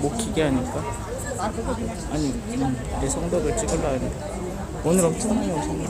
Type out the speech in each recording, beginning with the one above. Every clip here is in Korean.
못 키게 하니까. 아니, 음, 내 성덕을 찍으려 했는데. 오늘 엄청 많이 오셨네.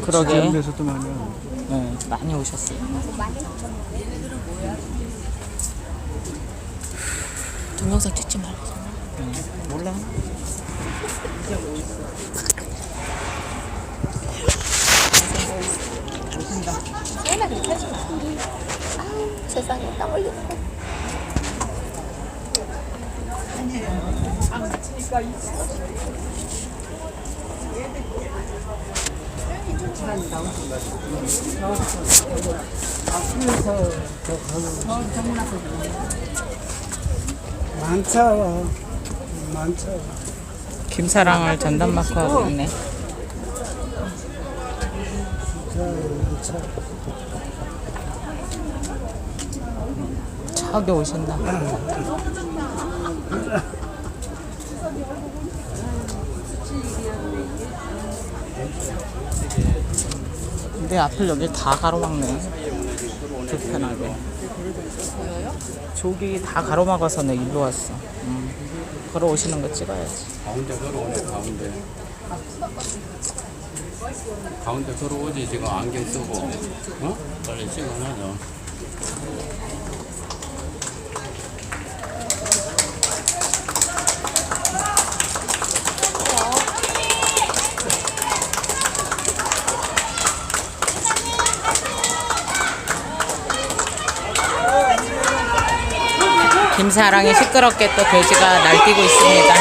그러게. 데서도 많이 와. 네, 많이 오셨어요. 동영상 찍지 말고. 네, 몰라. 꽤나 괜찮지만 아 세상에 땀 흘리고 아니 많죠. 많죠. 김사랑을 전담 맡고 하고 있네. 많죠. 차게 오셨나? 근데 앞을 여기 다 가로막네. 불편하게. 저기 다 가로막아서 내 일로 왔어. 음. 걸어오시는 거 찍어야지. 가운데 걸어오네 가운데 가운데 걸어오지 지금 안경 쓰고 어? 빨리 찍어놔줘 김사랑이 시끄럽게 또 돼지가 날뛰고 있습니다.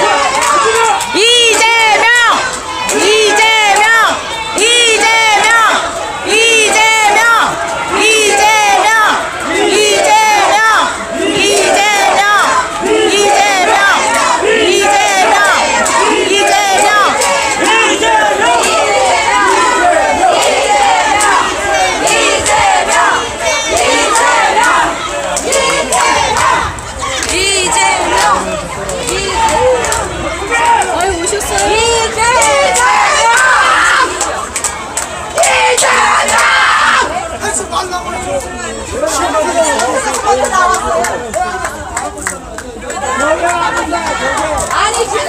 아니, 지금!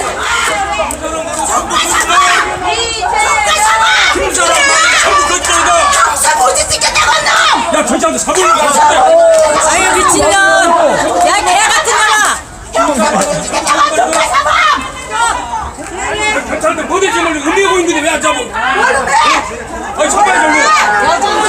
야, 사보는 거 같은데. 아유, 미친년! 야, 개 같은 년아! 경찰한테 뭐든지 뭐 음미고 있는데 왜안 잡아? 아니, 잡아야지, 얼른. 음미고